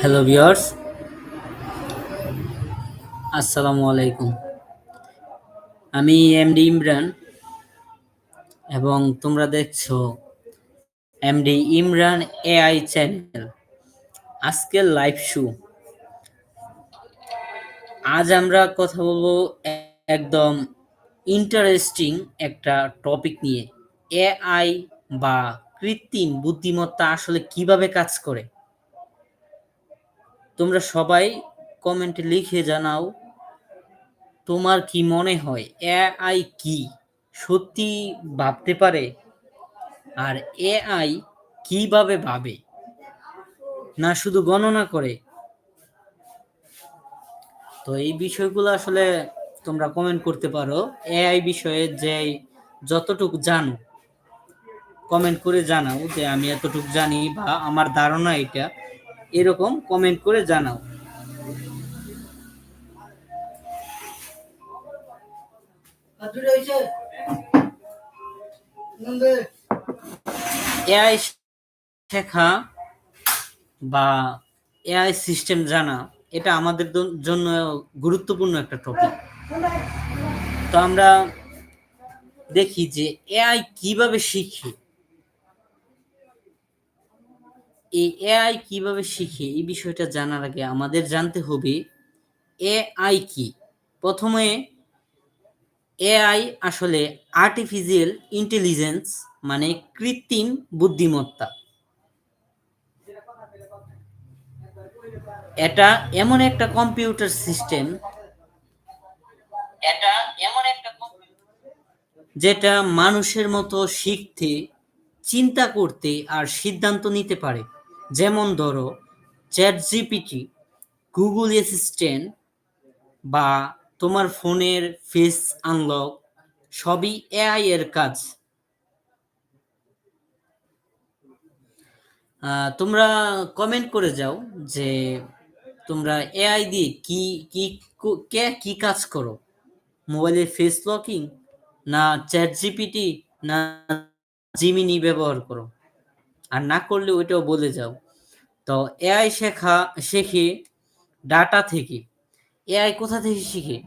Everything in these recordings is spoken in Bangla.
হ্যালো ভিউয়ার্স আসসালামু আলাইকুম আমি এমডি ইমরান এবং তোমরা দেখছ এমডি ইমরান এআই চ্যানেল আজকের লাইভ শো আজ আমরা কথা বলব একদম ইন্টারেস্টিং একটা টপিক নিয়ে। এআই বা কৃত্রিম বুদ্ধিমত্তা আসলে কীভাবে কাজ করে? তোমরা সবাই কমেন্টে লিখে জানাও তোমার কি মনে হয় এআই কি? সত্যি ভাবতে পারে? আর এআই কীভাবে ভাবে? না শুধু গণনা করে? তো এই বিষয়গুলো আসলে তোমরা কমেন্ট করতে পারো। এআই বিষয়ে যে যতটুকু জানো কমেন্ট করে জানাও যে আমি এতটুকু জানি বা আমার ধারণা এটা। এরকম কমেন্ট করে জানাও। এআই শেখা বা এআই সিস্টেম জানা এটা আমাদের জন্য গুরুত্বপূর্ণ একটা টপিক তো আমরা দেখি যে এআই কীভাবে শিখে এই এআই কীভাবে শিখে, এই বিষয়টা জানার আগে আমাদের জানতে হবে এআই কি? প্রথমে এআই আসলে আর্টিফিশিয়াল ইন্টেলিজেন্স মানে কৃত্রিম বুদ্ধিমত্তা। এটা এমন একটা কম্পিউটার সিস্টেম এটা এমন একটা যেটা মানুষের মতো শিখতে, চিন্তা করতে আর সিদ্ধান্ত নিতে পারে। যেমন ধরো চ্যাট জিপিটি গুগল অ্যাসিস্ট্যান্ট বা তোমার ফোনের ফেস আনলক, সবই এআই এর কাজ। তোমরা কমেন্ট করে যাও যে তোমরা এআই দিয়ে কি কি, কে, কি কাজ করো? মোবাইলে ফেস লকিং না চ্যাট জিপিটি না জিমিনি ব্যবহার করো? আর না করলে ওইটাও বলে যাও। তো এআই শেখা, শেখে ডাটা থেকে। এআই কোথা থেকে শিখে?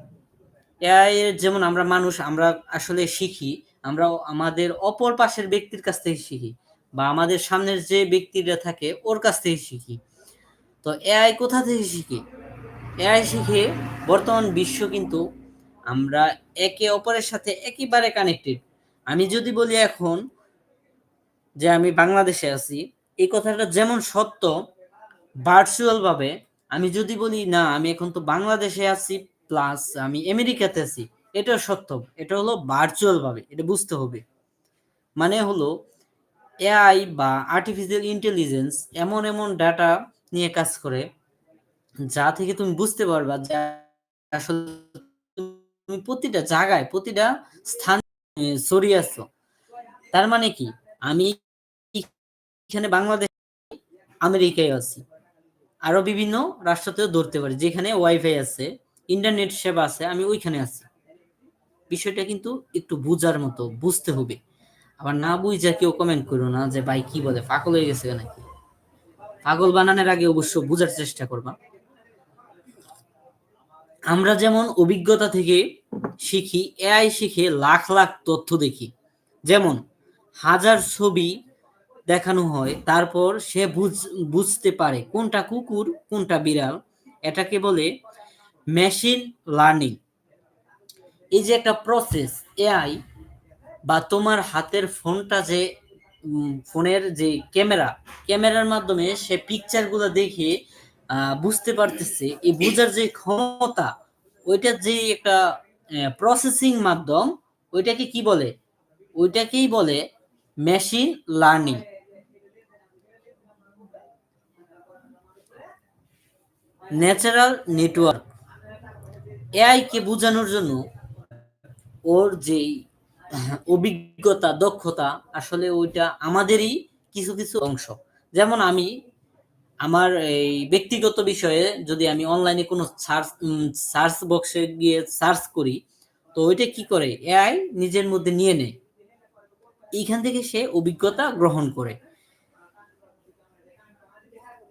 এআই যেমন আমরা মানুষ, আমরা আসলে শিখি আমরা আমাদের অপর পাশের ব্যক্তির কাছ থেকে শিখি বা আমাদের সামনের যে ব্যক্তিরা থাকে ওর কাছ থেকে শিখি। তো এআই কোথা থেকে শিখে? এআই শিখে বর্তমান বিশ্ব কিন্তু আমরা একে অপরের সাথে একেবারে কানেক্টেড আমি যদি বলি এখন যে আমি বাংলাদেশে আছি, এই কথাটা যেমন সত্য ভার্চুয়াল ভাবে আমি যদি বলি, না, আমি এখন তো বাংলাদেশে আছি প্লাস আমি আমেরিকাতে আছি, এটাও সত্য, এটা হলো ভার্চুয়াল ভাবে এটা বুঝতে হবে। মানে হলো এআই বা আর্টিফিশিয়াল ইন্টেলিজেন্স এমন এমন ডাটা নিয়ে কাজ করে, যা থেকে তুমি বুঝতে পারবা যে আসলে তুমি প্রতিটা জায়গায়, প্রতিটা স্থান ছড়িয়ে আছো। তার মানে কি? আমি এখানে বাংলাদেশ আমেরিকায় আছি। আরও বিভিন্ন রাষ্ট্রতেও ধরতে পারি, যেখানে ওয়াইফাই আছে, ইন্টারনেট সেবা আছে, আমি ওইখানে আছি। বিষয়টা কিন্তু একটু বুঝার মতো, বুঝতে হবে। আবার না বুঝা কেউ কমেন্ট করো না যে, ভাই, কি বলে, পাগল হয়ে গেছে নাকি? পাগল বানানোর আগে অবশ্য বুঝার চেষ্টা করবা। আমরা যেমন অভিজ্ঞতা থেকে শিখি এআই শিখে লাখ লাখ তথ্য দেখি। যেমন, হাজার ছবি দেখানো হয়। তারপর সে বুঝ, বুঝতে পারে কোনটা কুকুর, কোনটা বিড়াল। এটাকে বলে মেশিন লার্নিং এই যে একটা প্রসেস এআই বা তোমার হাতের ফোনটা যে ফোনের যে ক্যামেরা, ক্যামেরার মাধ্যমে সে পিকচারগুলো দেখে বুঝতে পারতেছে। এই বোঝার যে ক্ষমতা, ওইটার যে একটা প্রসেসিং মাধ্যম, ওইটাকে কি বলে? ওইটাকেই বলে মেশিন লার্নিং ন্যাচারাল নেটওয়ার্ক। এআইকে বোঝানোর জন্য ওর যেই অভিজ্ঞতা, দক্ষতা, আসলে ওইটা আমাদেরই কিছু কিছু অংশ। যেমন আমি আমার এই ব্যক্তিগত বিষয়ে যদি আমি অনলাইনে কোনো সার্চ সার্চ বক্সে গিয়ে সার্চ করি, তো ওইটা কি করে? এআই নিজের মধ্যে নিয়ে নেয়। এইখান থেকে সে অভিজ্ঞতা গ্রহণ করে।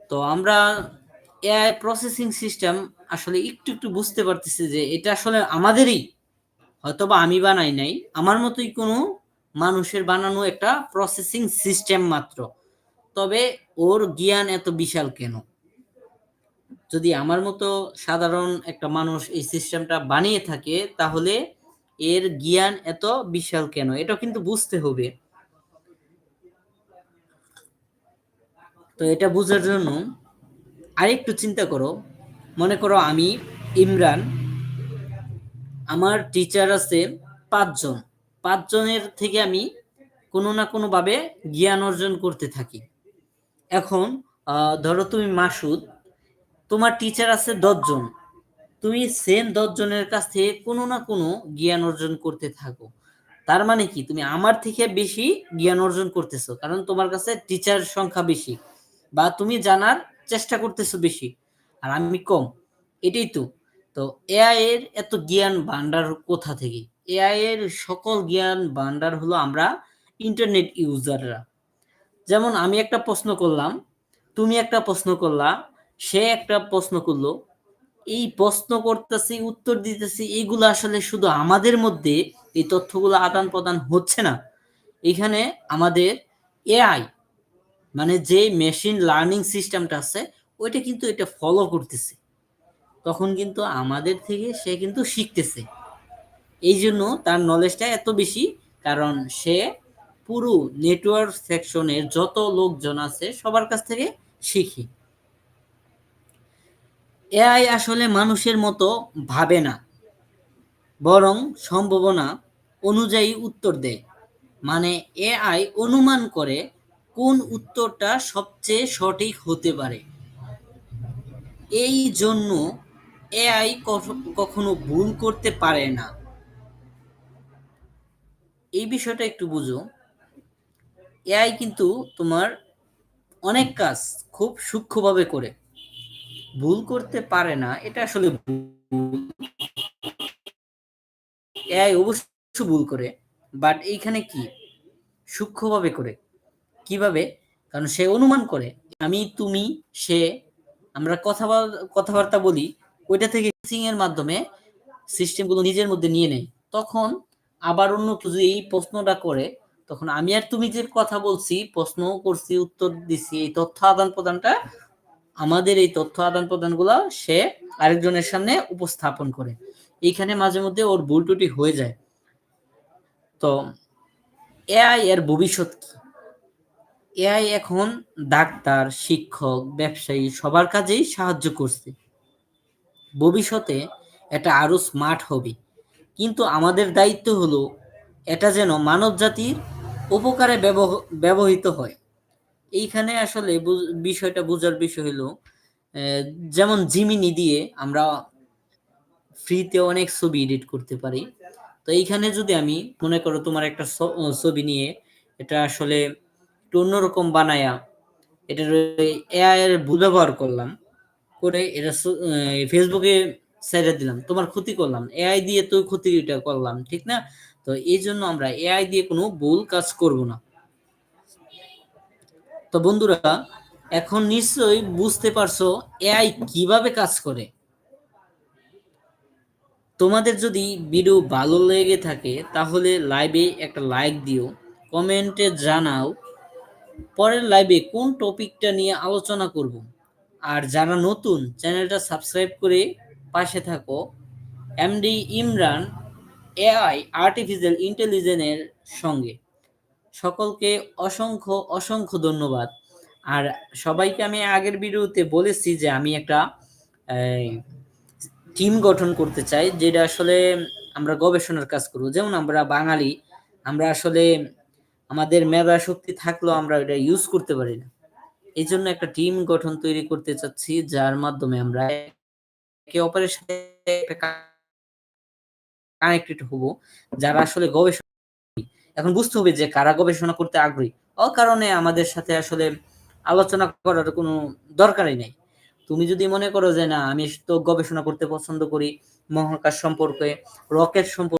তো আমরা এআই প্রসেসিং সিস্টেম আসলে একটু একটু বুঝতে পারতেছে যে এটা আসলে আমাদেরই। হয়তোবা আমি বানাই নাই, আমার মতোই কোনো মানুষের বানানো একটা প্রসেসিং সিস্টেম মাত্র। তবে ওর জ্ঞান এত বিশাল কেন? যদি আমার মতো সাধারণ একটা মানুষ এই সিস্টেমটা বানিয়ে থাকে, তাহলে এর জ্ঞান এত বিশাল কেন? এটা কিন্তু বুঝতে হবে। তো এটা বোঝার জন্য আরেকটু চিন্তা করো। মনে করো আমি, ইমরান, আমার টিচার আছে পাঁচজন। পাঁচজনের থেকে আমি কোনো না কোনোভাবে জ্ঞান অর্জন করতে থাকি। এখন ধরো তুমি মাসুদ, তোমার টিচার আছে দশজন। তুমি সেম দশজনের কাছ থেকে কোনো না কোনো জ্ঞান অর্জন করতে থাকো। তার মানে কি? তুমি আমার থেকে বেশি জ্ঞান অর্জন করতেছো, কারণ তোমার কাছে টিচার সংখ্যা বেশি। বা তুমি জানার চেষ্টা করতেছো বেশি। আর আমি কম। এটাই তো। তো এআই এর এত জ্ঞান ভান্ডার কোথা থেকে? এআই এর সকল জ্ঞান ভান্ডার হলো আমরা ইন্টারনেট ইউজাররা যেমন আমি একটা প্রশ্ন করলাম, তুমি একটা প্রশ্ন করলা, সে একটা প্রশ্ন করল, এই প্রশ্ন করতেছি, উত্তর দিতেছি এইগুলো আসলে শুধু আমাদের মধ্যে এই তথ্যগুলো আদান প্রদান হচ্ছে না। এখানে আমাদের এআই মানে যে মেশিন লার্নিং সিস্টেমটা আছে, ওইটা কিন্তু এটা ফলো করতেছে। তখন কিন্তু আমাদের থেকে সে কিন্তু শিখতেছে। এই জন্য তার নলেজটা এত বেশি, কারণ সে পুরো নেটওয়ার্ক সেকশনের যত লোকজন আছে, সবার কাছ থেকে শিখি। এআই আসলে মানুষের মতো ভাবে না, বরং সম্ভাবনা অনুযায়ী উত্তর দেয়। মানে এআই অনুমান করে কোন উত্তরটা সবচেয়ে সঠিক হতে পারে? এই জন্য এআই কখনো ভুল করতে পারে না। এই বিষয়টা একটু বুঝো। এআই কিন্তু তোমার অনেক কাজ খুব সূক্ষ্মভাবে করে। ভুল করতে পারে না, এটা আসলে এআই অবশ্য ভুল করে বাট এইখানে কি? সূক্ষ্মভাবে করে। কীভাবে? কারণ সে অনুমান করে, আমি, তুমি, সে, আমরা কথা কথাবার্তা বলি, ওইটা থেকে সিং এর মাধ্যমে সিস্টেমগুলো নিজের মধ্যে নিয়ে নেয়। তখন আবার অন্য যদি এই প্রশ্নটা করে, তখন আমি আর তুমি যে কথা বলছি প্রশ্ন করছি, উত্তর দিছি, এই তথ্য আদান প্রদানটা আমাদের এই তথ্য আদান প্রদানগুলো সে আরেকজনের সামনে উপস্থাপন করে। এইখানে মাঝে মধ্যে ওর ভুল টুটি হয়ে যায়। তো এআই এর ভবিষ্যৎ কি? এআই এখন ডাক্তার, শিক্ষক, ব্যবসায়ী সবার কাজেই সাহায্য করছে। ভবিষ্যতে এটা আরও স্মার্ট হবে। কিন্তু আমাদের দায়িত্ব হলো এটা যেন মানব জাতির উপকারে ব্যবহৃত হয়। এইখানে আসলে বিষয়টা বোঝার বিষয় হলো যেমন জিমিনি দিয়ে আমরা ফ্রিতে অনেক ছবি এডিট করতে পারি। তো এইখানে যদি আমি মনে করো তোমার একটা ছবি নিয়ে, এটা আসলে একটু অন্যরকম বানায়া এটার এআই এর ভুল ব্যবহার করলাম, করে এটা ফেসবুকে ছেড়ে দিলাম, তোমার ক্ষতি করলাম এআই দিয়ে তো ক্ষতিটা করলাম, ঠিক না? তো এই জন্য আমরা এআই দিয়ে কোনো ভুল কাজ করব না। তো বন্ধুরা, এখন নিশ্চয়ই বুঝতে পারছ এআই কীভাবে কাজ করে। তোমাদের যদি ভিডিও ভালো লেগে থাকে, তাহলে লাইভে একটা লাইক দিও কমেন্টে জানাও পরের লাইভে কোন টপিকটা নিয়ে আলোচনা করব? আর যারা নতুন চ্যানেলটা সাবস্ক্রাইব করে পাশে থাকো। এমডি ইমরান এআই আর্টিফিশিয়াল ইন্টেলিজেন্সের সঙ্গে। সকলকে অসংখ্য অসংখ্য ধন্যবাদ। আর সবাইকে আমি আগের ভিডিওতে বলেছি যে আমি একটা টিম গঠন করতে চাই, যেটা আসলে আমরা গবেষণার কাজ করব। যেমন আমরা বাঙালি, আমরা আসলে আমাদের মেধা শক্তি থাকলেও আমরা এটা ইউজ করতে পারি না। এই জন্য একটা টিম গঠন তৈরি করতে চাচ্ছি, যার মাধ্যমে আমরা একে অপরের সাথে কানেক্টেড হব, যারা আসলে গবেষণা এখন বুঝতে হবে যে কারা গবেষণা করতে আগ্রহী। ও কারণে আমাদের সাথে আসলে আলোচনা করার কোনো দরকারই নেই। তুমি যদি মনে করো যে না, আমি তো গবেষণা করতে পছন্দ করি, মহাকাশ সম্পর্কে রকেট সম্পর্কে